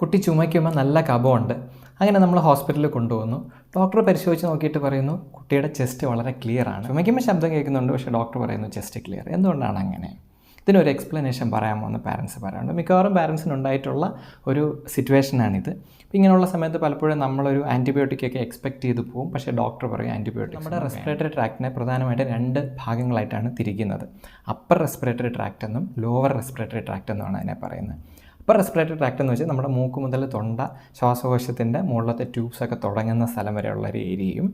കുട്ടി ചുമയ്ക്കുമ്പോൾ നല്ല കഫമുണ്ട് അങ്ങനെ നമ്മൾ ഹോസ്പിറ്റലിൽ കൊണ്ടുവന്നു. ഡോക്ടർ പരിശോധിച്ച് നോക്കിയിട്ട് പറയുന്നു കുട്ടിയുടെ ചെസ്റ്റ് വളരെ ക്ലിയർ ആണ്. ചുമയ്ക്കുമ്പോൾ ശബ്ദം കേൾക്കുന്നുണ്ട് പക്ഷേ ഡോക്ടർ പറയുന്നു ചെസ്റ്റ് ക്ലിയർ എന്തുകൊണ്ടാണ് അങ്ങനെ? ഇതിനൊരു എക്സ്പ്ലനേഷൻ പറയാമോ എന്ന് പാരൻസ് പറയാറുണ്ട് മിക്കവാറും പാരൻസിന് ഉണ്ടായിട്ടുള്ള ഒരു സിറ്റുവേഷനാണിത് ഇപ്പം ഇങ്ങനെയുള്ള സമയത്ത് പലപ്പോഴും നമ്മളൊരു ആന്റിബയോട്ടിക്കൊക്കെ എക്സ്പെക്ട് ചെയ്ത് പോകും പക്ഷേ ഡോക്ടർ പറയും ആന്റിബയോട്ടിക് നമ്മുടെ റെസ്പിറേറ്ററി ട്രാക്റ്റിനെ പ്രധാനമായിട്ട് രണ്ട് ഭാഗങ്ങളായിട്ടാണ് തിരിക്കുന്നത്. അപ്പർ റെസ്പിറേറ്ററി ട്രാക്റ്റ് എന്നും ലോവർ റെസ്പിറേറ്ററി ട്രാക്റ്റ് എന്നുമാണ് അതിനെ പറയുന്നത്. അപ്പോൾ റെസ്പിറേറ്ററി ട്രാക്റ്റ് എന്ന് വെച്ചാൽ നമ്മുടെ മൂക്ക് മുതൽ തൊണ്ട ശ്വാസകോശത്തിന്റെ മുകളിലത്തെ ട്യൂബ്സൊക്കെ തുടങ്ങുന്ന സ്ഥലം വരെയുള്ള ഒരു ഏരിയയും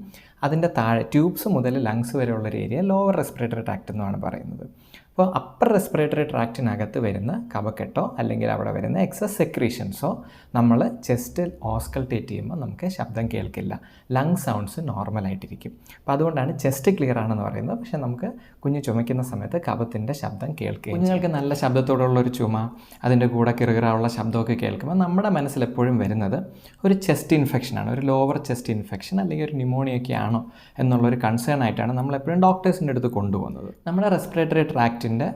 അതിന്റെ താഴെ ട്യൂബ്സ് മുതൽ ലങ്സ് വരെയുള്ള ഒരു ഏരിയ ലോവർ റെസ്പിറേറ്ററി ട്രാക്റ്റ് എന്നാണ് പറയുന്നത്. അപ്പോൾ അപ്പർ റെസ്പിറേറ്ററി ട്രാക്റ്റിനകത്ത് വരുന്ന കഫക്കെട്ടോ അല്ലെങ്കിൽ അവിടെ വരുന്ന എക്സസ് സെക്രീഷൻസോ നമ്മൾ ചെസ്റ്റിൽ ഓസ്കൾട്ടേറ്റ് ചെയ്യുമ്പോൾ നമുക്ക് ശബ്ദം കേൾക്കില്ല. ലങ് സൗണ്ട്സ് നോർമലായിട്ടിരിക്കും അപ്പോൾ അതുകൊണ്ടാണ് ചെസ്റ്റ് ക്ലിയർ ആണെന്ന് പറയുന്നത്. പക്ഷേ നമുക്ക് കുഞ്ഞ് ചുമയ്ക്കുന്ന സമയത്ത് കഫത്തിന്റെ ശബ്ദം കേൾക്കുക കുഞ്ഞുങ്ങൾക്ക് നല്ല ശബ്ദത്തോടുള്ള ഒരു ചുമ അതിന്റെ കൂടെ കിറുകിറാവുള്ള ശബ്ദമൊക്കെ കേൾക്കുമ്പോൾ നമ്മുടെ മനസ്സിൽ എപ്പോഴും വരുന്നത് ഒരു ചെസ്റ്റ് ഇൻഫെക്ഷനാണ് ഒരു ലോവർ ചെസ്റ്റ് ഇൻഫെക്ഷൻ അല്ലെങ്കിൽ ഒരു ന്യൂമോണിയൊക്കെ ആണോ എന്നുള്ളൊരു കൺസേൺ ആയിട്ടാണ് നമ്മൾ എപ്പോഴും ഡോക്ടേഴ്സിന്റെ അടുത്ത് കൊണ്ടുപോകുന്നത്. നമ്മുടെ റെസ്പിറേറ്ററി ട്രാക്റ്റിന്റെ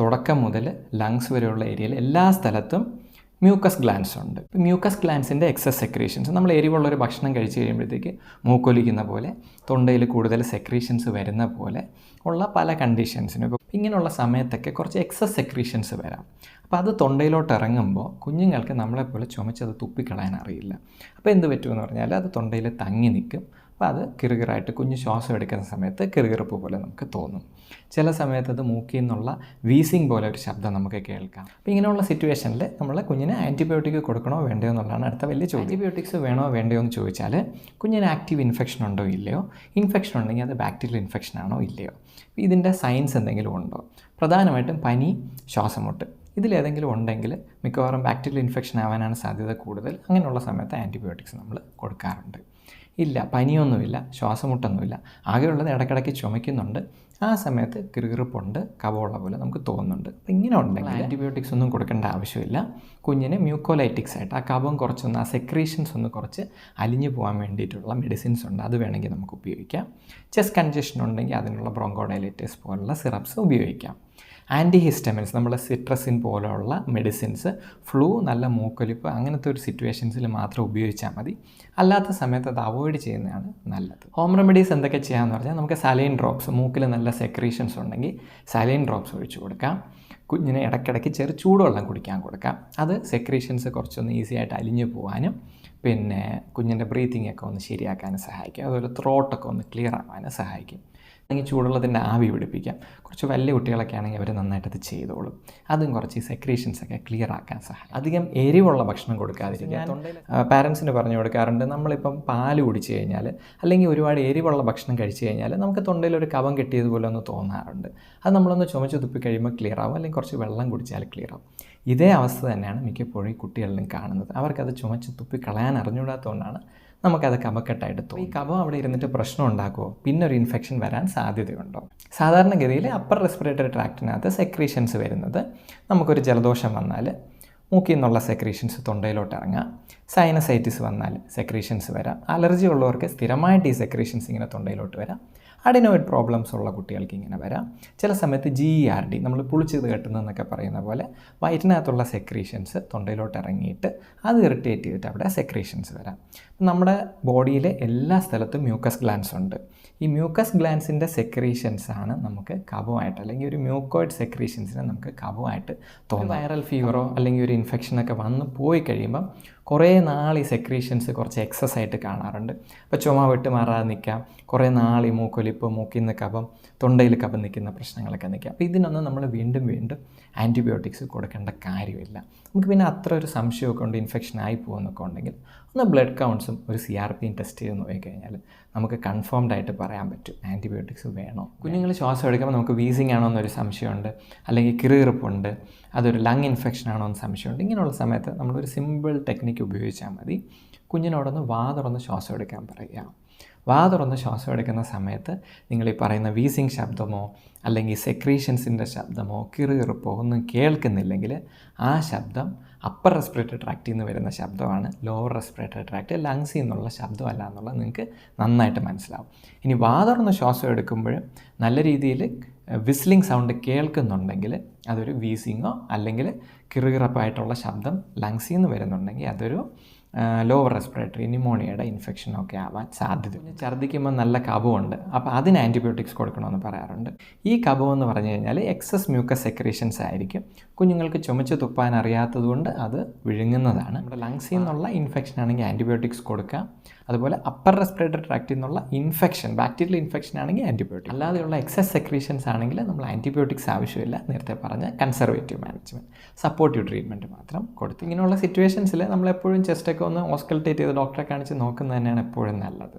തുടക്കം മുതൽ ലങ്സ് വരെയുള്ള ഏരിയയിൽ എല്ലാ സ്ഥലത്തും മ്യൂക്കസ് ഗ്ലാൻസ് ഉണ്ട്. മ്യൂക്കസ് ഗ്ലാൻസിന്റെ എക്സസ് സെക്രീഷൻസ് നമ്മൾ എരിവുള്ള ഒരു ഭക്ഷണം കഴിച്ച് കഴിയുമ്പോഴത്തേക്ക് മൂക്കൊലിക്കുന്ന പോലെ തൊണ്ടയിൽ കൂടുതൽ സെക്രീഷൻസ് വരുന്ന പോലെ ഉള്ള പല കണ്ടീഷൻസിനും ഇങ്ങനെയുള്ള സമയത്തൊക്കെ കുറച്ച് എക്സസ് സെക്രീഷൻസ് വരാം. അപ്പോൾ അത് തൊണ്ടയിലോട്ട് ഇറങ്ങുമ്പോൾ കുഞ്ഞുങ്ങൾക്ക് നമ്മളെപ്പോലെ ചുമച്ചത് തുപ്പിക്കളയാൻ അറിയില്ല. അപ്പോൾ എന്ത് പറ്റുമെന്ന് പറഞ്ഞാൽ അത് തൊണ്ടയിൽ തങ്ങി നിൽക്കും. അപ്പോൾ അത് കിറുകിറായിട്ട് കുഞ്ഞ് ശ്വാസം എടുക്കുന്ന സമയത്ത് കിറുകിറപ്പ് പോലെ നമുക്ക് തോന്നും. ചില സമയത്ത് അത് മൂക്കിൽ നിന്നുള്ള വീസിങ് പോലെ ഒരു ശബ്ദം നമുക്ക് കേൾക്കാം. അപ്പോൾ ഇങ്ങനെയുള്ള സിറ്റുവേഷനിൽ നമ്മൾ കുഞ്ഞിന് ആന്റിബയോട്ടിക് കൊടുക്കണോ വേണ്ടയോ എന്നുള്ളതാണ് അടുത്ത വലിയ ചോദ്യം. ആന്റിബയോട്ടിക്സ് വേണോ വേണ്ടയോ എന്ന് ചോദിച്ചാൽ കുഞ്ഞിന് ആക്റ്റീവ് ഇൻഫെക്ഷൻ ഉണ്ടോ ഇല്ലയോ? ഇൻഫെക്ഷൻ ഉണ്ടെങ്കിൽ അത് ബാക്ടീരിയൽ ഇൻഫെക്ഷൻ ആണോ ഇല്ലയോ? ഇതിന്റെ സയൻസ് എന്തെങ്കിലും ഉണ്ടോ? പ്രധാനമായിട്ടും പനി ശ്വാസമുട്ട്. ഇതിലേതെങ്കിലും ഉണ്ടെങ്കിൽ മിക്കവാറും ബാക്ടീരിയൽ ഇൻഫെക്ഷൻ ആവാനാണ് സാധ്യത കൂടുതൽ. അങ്ങനെയുള്ള സമയത്ത് ആന്റിബയോട്ടിക്സ് നമ്മൾ കൊടുക്കാറുണ്ട്. ഇല്ല പനിയൊന്നുമില്ല ശ്വാസമുട്ടൊന്നുമില്ല. ആകെയുള്ളത് ഇടയ്ക്കിടയ്ക്ക് ചുമയ്ക്കുന്നുണ്ട്. ആ സമയത്ത് കിറുകിറുപ്പുണ്ട് കവമുള്ള പോലെ നമുക്ക് തോന്നുന്നുണ്ട്. അപ്പോൾ ഇങ്ങനെ ഉണ്ടെങ്കിൽ ആന്റിബയോട്ടിക്സ് ഒന്നും കൊടുക്കേണ്ട ആവശ്യമില്ല. കുഞ്ഞിന് മ്യൂക്കോലൈറ്റിക്സ് ആയിട്ട് ആ കവം കുറച്ചൊന്ന് ആ സെക്രീഷൻസ് ഒന്ന് കുറച്ച് അലിഞ്ഞു പോകാൻ വേണ്ടിയിട്ടുള്ള മെഡിസിൻസ് ഉണ്ട്. അത് വേണമെങ്കിൽ നമുക്ക് ഉപയോഗിക്കാം. ചെസ്റ്റ് കൺജഷൻ ഉണ്ടെങ്കിൽ അതിനുള്ള ബ്രോങ്കോഡൈലൈറ്റിസ് പോലുള്ള സിറപ്സ് ഉപയോഗിക്കാം. ആന്റി ഹിസ്റ്റമിൻസ് നമ്മുടെ സിട്രസിൻ പോലെയുള്ള മെഡിസിൻസ് ഫ്ലൂ നല്ല മൂക്കൊലിപ്പ് അങ്ങനത്തെ ഒരു സിറ്റുവേഷൻസിൽ മാത്രം ഉപയോഗിച്ചാൽ മതി. അല്ലാത്ത സമയത്ത് അത് അവോയ്ഡ് ചെയ്യുന്നതാണ് നല്ലത്. ഹോം റെമഡീസ് എന്തൊക്കെ ചെയ്യാമെന്ന് പറഞ്ഞാൽ നമുക്ക് സലൈൻ ഡ്രോപ്സ് മൂക്കിൽ നല്ല സെക്രീഷൻസ് ഉണ്ടെങ്കിൽ സലൈൻ ഡ്രോപ്സ് ഒഴിച്ചു കൊടുക്കാം. കുഞ്ഞിനെ ഇടയ്ക്കിടയ്ക്ക് ചെറു ചൂടുവെള്ളം കുടിക്കാൻ കൊടുക്കാം. അത് സെക്രീഷൻസ് കുറച്ചൊന്ന് ഈസി ആയിട്ട് അലിഞ്ഞു പോകാനും പിന്നെ കുഞ്ഞിന്റെ ബ്രീത്തിങ് ഒക്കെ ഒന്ന് ശരിയാക്കാനും സഹായിക്കും. അതുപോലെ ത്രോട്ടൊക്കെ ഒന്ന് ക്ലിയർ ആവാനും സഹായിക്കും. അല്ലെങ്കിൽ ചൂടുള്ളതിന്റെ ആവി പിടിപ്പിക്കാം. കുറച്ച് വലിയ കുട്ടികളൊക്കെ ആണെങ്കിൽ അവർ നന്നായിട്ട് അത് ചെയ്തോളും. അതും കുറച്ച് സെക്രീഷൻസ് ഒക്കെ ക്ലിയർ ആക്കാൻ സഹായിക്കും. അധികം എരിവുള്ള ഭക്ഷണം കൊടുക്കാതിരിക്കാൻ പാരൻസിന് പറഞ്ഞു കൊടുക്കാറുണ്ട്. നമ്മളിപ്പം പാൽ കുടിച്ചു കഴിഞ്ഞാൽ അല്ലെങ്കിൽ ഒരുപാട് എരിവുള്ള ഭക്ഷണം കഴിച്ചു കഴിഞ്ഞാൽ നമുക്ക് തൊണ്ടയിൽ ഒരു കവം കെട്ടിയതുപോലെ ഒന്ന് തോന്നാറുണ്ട്. അത് നമ്മളൊന്ന് ചുമച്ച് തുപ്പി കഴിയുമ്പോൾ ക്ലിയർ ആവും. അല്ലെങ്കിൽ കുറച്ച് വെള്ളം കുടിച്ചാൽ ക്ലിയർ ആവും. ഇതേ അവസ്ഥ തന്നെയാണ് മിക്കപ്പോഴും ഈ കുട്ടികളിലും കാണുന്നത്. അവർക്കത് ചുമച്ച് തുപ്പി കളയാൻ അറിഞ്ഞുകൂടാത്തതുകൊണ്ടാണ് നമുക്കത് കഫക്കെട്ടായിട്ട് തോന്നും. ഈ കഫം അവിടെ ഇരുന്നിട്ട് പ്രശ്നം ഉണ്ടാക്കുമോ പിന്നെ ഒരു ഇൻഫെക്ഷൻ വരാൻ സാധ്യതയുണ്ടോ? സാധാരണഗതിയിൽ അപ്പർ റെസ്പിറേറ്ററി ട്രാക്റ്റിനകത്ത് സെക്രീഷൻസ് വരുന്നത് നമുക്കൊരു ജലദോഷം വന്നാൽ മൂക്കിൽ നിന്നുള്ള സെക്രീഷൻസ് തൊണ്ടയിലോട്ട് ഇറങ്ങാം സൈനസൈറ്റിസ് വന്നാൽ സെക്രീഷൻസ് വരാം. അലർജി ഉള്ളവർക്ക് സ്ഥിരമായിട്ട് ഈ സെക്രീഷൻസ് ഇങ്ങനെ തൊണ്ടയിലോട്ട് വരാം. അഡിനോയിഡ് പ്രോബ്ലംസ് ഉള്ള കുട്ടികൾക്ക് ഇങ്ങനെ വരാം. ചില സമയത്ത് ജി ഇ ആർ ഡി നമ്മൾ പുളിച്ചത് കെട്ടുന്നതെന്നൊക്കെ പറയുന്ന പോലെ വയറ്റിനകത്തുള്ള സെക്രീഷൻസ് തൊണ്ടയിലോട്ട് ഇറങ്ങിയിട്ട് അത് ഇറിറ്റേറ്റ് ചെയ്തിട്ട് അവിടെ സെക്രീഷൻസ് വരാം. നമ്മുടെ ബോഡിയിലെ എല്ലാ സ്ഥലത്തും മ്യൂക്കസ് ഗ്ലാൻസ് ഉണ്ട്. ഈ മ്യൂക്കസ് ഗ്ലാൻസിന്റെ സെക്രീഷൻസ് ആണ് നമുക്ക് കഫമായിട്ട് അല്ലെങ്കിൽ ഒരു മ്യൂക്കോയിഡ് സെക്രീഷൻസിനെ നമുക്ക് കഫമായിട്ട് തോന്നും. വൈറൽ ഫീവറോ അല്ലെങ്കിൽ ഒരു ഇൻഫെക്ഷനൊക്കെ വന്ന് പോയി കഴിയുമ്പം കുറേ നാൾ ഈ സെക്രീഷൻസ് കുറച്ച് എക്സസ് ആയിട്ട് കാണാറുണ്ട്. അപ്പോൾ ചുമ വിട്ട് മാറാതെ നിൽക്കാം. കുറേ നാൾ ഈ മൂക്കൊലിപ്പ് മൂക്കിൽ നിന്ന് കഫം തൊണ്ടയിൽ കഫം നിൽക്കുന്ന പ്രശ്നങ്ങളൊക്കെ നിൽക്കുക അപ്പോൾ ഇതിനൊന്നും നമ്മൾ വീണ്ടും വീണ്ടും ആന്റിബയോട്ടിക്സ് കൊടുക്കേണ്ട കാര്യമില്ല. നമുക്ക് പിന്നെ അത്ര ഒരു സംശയമൊക്കെ ഉണ്ട് ഇൻഫെക്ഷൻ ആയി പോകുന്നൊക്കെ ഉണ്ടെങ്കിൽ ഒന്ന് ബ്ലഡ് കൗണ്ട്സും ഒരു സി ആർ പിയും ടെസ്റ്റ് ചെയ്ത് നോക്കിക്കഴിഞ്ഞാൽ നമുക്ക് കൺഫേംഡ് ആയിട്ട് പറയാൻ പറ്റും. ആന്റിബയോട്ടിക്സ് വേണോ? കുഞ്ഞുങ്ങൾ ശ്വാസം എടുക്കുമ്പോൾ നമുക്ക് വീസിങ് ആണോ എന്നൊരു സംശയമുണ്ട്. അല്ലെങ്കിൽ കിറുകിറുപ്പുണ്ട് അതൊരു ലങ് ഇൻഫെക്ഷൻ ആണോ എന്ന് സംശയമുണ്ട്. ഇങ്ങനെയുള്ള സമയത്ത് നമ്മളൊരു സിമ്പിൾ ടെക്നിക്ക് ഉപയോഗിച്ചാൽ മതി. കുഞ്ഞിനോടൊന്ന് വാ തുറന്ന് ശ്വാസം എടുക്കാൻ പറയുക. വാ തുറന്ന് ശ്വാസം എടുക്കുന്ന സമയത്ത് നിങ്ങൾ ഈ പറയുന്ന വീസിങ് ശബ്ദമോ അല്ലെങ്കിൽ സെക്രീഷൻസിന്റെ ശബ്ദമോ കിറുകിറുപ്പോ ഒന്നും കേൾക്കുന്നില്ലെങ്കിൽ ആ ശബ്ദം അപ്പർ റെസ്പിറേറ്ററി ട്രാക്റ്റിൽ നിന്ന് വരുന്ന ശബ്ദമാണ്. ലോവർ റെസ്പിറേറ്ററി ട്രാക്റ്റ് ലങ്സിൽ നിന്നുള്ള ശബ്ദമല്ല എന്നുള്ളത് നിങ്ങൾക്ക് നന്നായിട്ട് മനസ്സിലാവും. ഇനി വാ തുറന്ന് ശ്വാസം എടുക്കുമ്പോൾ നല്ല രീതിയിൽ വിസ്ലിംഗ് സൗണ്ട് കേൾക്കുന്നുണ്ടെങ്കിൽ അതൊരു വീസിങ്ങോ അല്ലെങ്കിൽ കിറുകിറപ്പായിട്ടുള്ള ശബ്ദം ലങ്സിൽ നിന്ന് വരുന്നുണ്ടെങ്കിൽ അതൊരു ലോവർ റെസ്പിറേറ്ററി ന്യൂമോണിയയുടെ ഇൻഫെക്ഷനൊക്കെ ആവാൻ സാധ്യത. ഛർദ്ദിക്കുമ്പോൾ നല്ല കഫമുണ്ട് അപ്പോൾ അതിന് ആന്റിബയോട്ടിക്സ് കൊടുക്കണമെന്ന് പറയാറുണ്ട്. ഈ കഫം എന്ന് പറഞ്ഞു കഴിഞ്ഞാൽ എക്സസ് മ്യൂക്കസ് സെക്രീഷൻസ് ആയിരിക്കും. കുഞ്ഞുങ്ങൾക്ക് ചുമച്ച് തുപ്പാൻ അറിയാത്തതുകൊണ്ട് അത് വിഴുങ്ങുന്നതാണ്. നമ്മുടെ ലങ്സിൽ നിന്നുള്ള ഇൻഫെക്ഷൻ ആണെങ്കിൽ ആന്റിബയോട്ടിക്സ് കൊടുക്കാം. അതുപോലെ അപ്പർ റെസ്പിറേറ്ററി ട്രാക്റ്റിൽ നിന്നുള്ള ഇൻഫെക്ഷൻ ബാക്ടീരിയൽ ഇൻഫെക്ഷൻ ആണെങ്കിൽ ആന്റിബയോട്ടിക് അല്ലാതെയുള്ള എക്സസ് സെക്രീഷൻസ് ആണെങ്കിൽ നമ്മൾ ആന്റിബയോട്ടിക്സ് ആവശ്യമില്ല നേരത്തെ പറഞ്ഞ കൺസർവേറ്റീവ് മാനേജ്മെന്റ് സപ്പോർട്ടീവ് ട്രീറ്റ്മെന്റ് മാത്രം കൊടുത്ത്. ഇങ്ങനെയുള്ള സിറ്റുവേഷൻസിൽ നമ്മളെപ്പോഴും ചെസ്റ്റൊക്കെ ഒന്ന് ഓസ്കൾട്ടേറ്റ് ചെയ്ത് ഡോക്ടറെ കാണിച്ച് നോക്കുന്നത് തന്നെയാണ് എപ്പോഴും നല്ലത്.